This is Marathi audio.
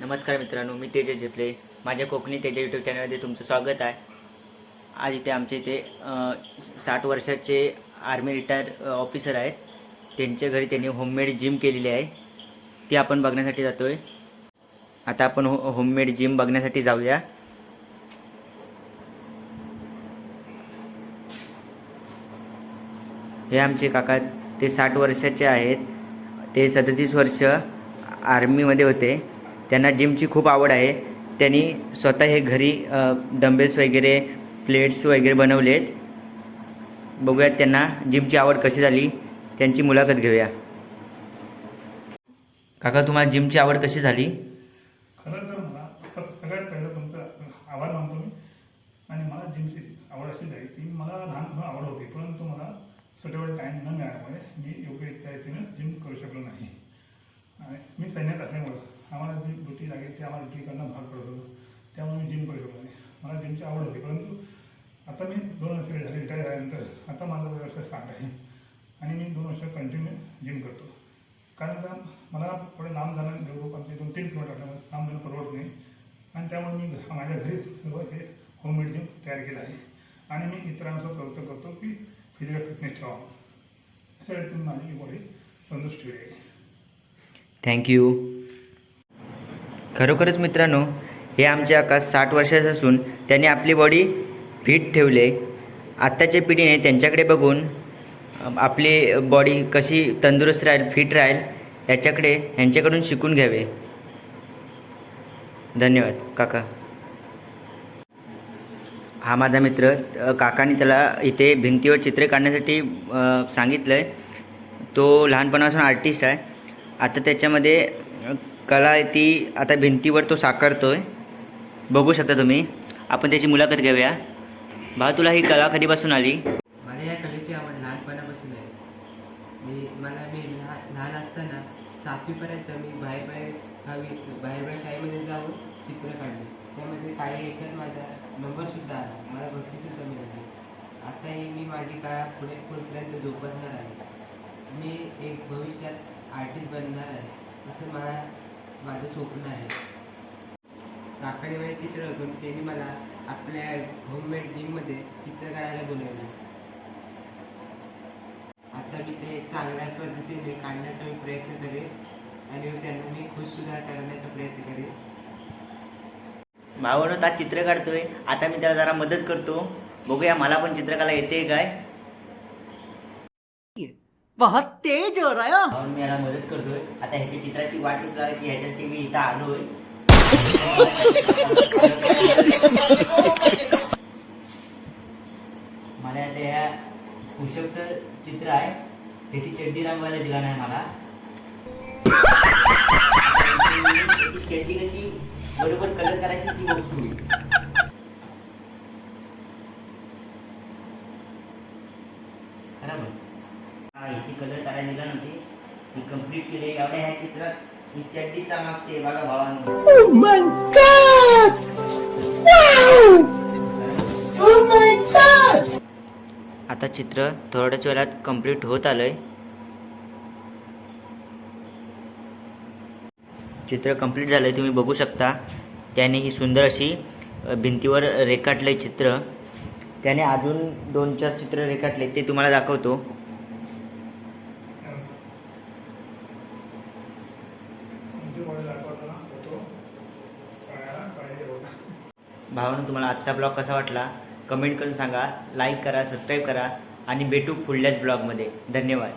नमस्कार मित्रांनो मी तेजस झेपले. माझ्या कोकणी तेजा यूट्यूब चॅनलमध्ये तुमचं स्वागत आहे. आज इथे आमचे इथे साठ वर्षाचे आर्मी रिटायर ऑफिसर आहेत. त्यांच्या घरी त्यांनी होममेड जिम केलेली आहे. ती आपण बघण्यासाठी जातो आहे आता आपण हो होममेड जिम बघण्यासाठी जाऊया. हे आमचे काका ते साठ वर्षाचे आहेत. ते सदतीस वर्ष आर्मीमध्ये होते. त्यांना जिमची खूप आवड आहे. त्यांनी स्वतः हे घरी डंबेल्स वगैरे प्लेट्स वगैरे बनवले आहेत बघूयात त्यांना जिमची आवड कशी झाली. त्यांची मुलाखत घेऊया. काका तुम्हाला जिमची आवड कशी झाली? खरं तर मला स सगळ्यात पहिलं तुमचं आभार मानतो मी. आणि मला जिमची आवड अशी झाली की मला लहानपण आवड होती. परंतु मला सुटेबल टाईम न मिळाल्यामुळे मी योग्य त्या रीतीनं जिम करू शकलो नाही आणि मी सैन्यात असल्यामुळं आम्हाला जी ड्युटी लागेल ती आम्हाला ड्युटी करणं भाग पडत होतं त्यामुळे मी जिम करू शकलो नाही मला जिमची आवड होती परंतु आता मी दोन वर्ष झाले रिटायर झाल्यानंतर आता सांग आहे आणि मी दोन वर्ष कंटिन्यू जिम करतो. कारण का मला थोडं लांब जाणं देवरूप आमचे दोन तीन किलोमीटर लांब जाणं परवडत नाही. आणि त्यामुळे मी माझ्या घरीच सर्व हे होममेड जिम तयार केलं आहे. आणि मी इतरांचा प्रवृत्त करतो की फिजिकल फिटनेस ठेवा अशा तुम्ही माझी बॉडी तंदुरुस्त ठेवली आहे. थँक्यू खरोखरच मित्रांनो हे आमचे आकाश साठ वर्षाचे असून त्यांनी आपली बॉडी फिट ठेवले. आत्ताच्या पिढीने त्यांच्याकडे बघून आपली बॉडी कशी तंदुरुस्त राहील फिट राहील याच्याकडे यांच्याकडून शिकून घ्यावे. धन्यवाद. काका. हा माझा मित्र काकाने त्याला इथे भिंतीवर चित्र काढण्यासाठी सांगितलं आहे तो लहानपणापासून आर्टिस्ट आहे. आता त्याच्यामध्ये कला आहे ती आता भिंतीवर तो साकारतो आहे बघू शकता तुम्ही. आपण त्याची मुलाखत घेऊया. भाऊ तुला ही कला कधीपासून आली? मला या कलेची आवड लहानपणापासून आहे. मी मला मी लहान लहान असताना सातवीपर्यंत मी बाहेर बाहेर हवी बाहेर बाहेर शाळेमध्ये जाऊन चित्र काढले. त्यामध्ये काही याच्यात माझा नंबरसुद्धा आला. मला बक्षीससुद्धा मिळाली. आताही मी माझी काळा पुढे पुढपर्यंत जोपासणार आहे. मी एक भविष्यात आर्टिस्ट बनणार आहे असं मला माझं स्वप्न आहे. काकाने माझे चित्र होतं त्यांनी मला आपल्या होममेड जिममध्ये चित्र काढायला बोलवलं. आता मी ते चांगल्या पद्धतीने काढण्याचा मी प्रयत्न करेन आणि त्यांना मी खुश सुद्धा करण्याचा प्रयत्न करेन. भावानं आज चित्र काढतोय. आता मी त्याला जरा मदत करतो. बघूया मला पण चित्रकला येते काय? बहुत तेज हो रहा है मी याला मदत करतोय. आता ह्याची चित्राची वाट कशी लावायची ह्याच्यासाठी मी इथं आलोय. मला आता ह्या पुषपचं चित्र आहे. त्याची चड्डी रंगवायला दिला नाही मला. चड्डी कशी बरोबर कलर करायची ती वस्तू खरं हा याची कलर करायला दिला नव्हती. ती कंप्लीट केली. एवढ्या ह्या चित्रात ही चड्डीचा मागते बघा भावानं Oh my god! Wow! Oh my god! आता चित्र थोड्याच वेळात कंप्लीट होत आलंय चित्र कंप्लीट झालंय तुम्ही बघू शकता त्याने ही सुंदर अशी अ, भिंतीवर रेखाटलंय चित्र त्याने अजून दोन चार चित्र रेखाटले ते तुम्हाला दाखवतो तुमची बॉडी दाखवताना फोटो काढायला पाहिजे होता भावानं तुम्हाला आजचा ब्लॉग कसा वाटला? कमेंट करून सांगा लाईक करा सबस्क्राईब करा आणि भेटू पुढल्याच ब्लॉगमध्ये. धन्यवाद.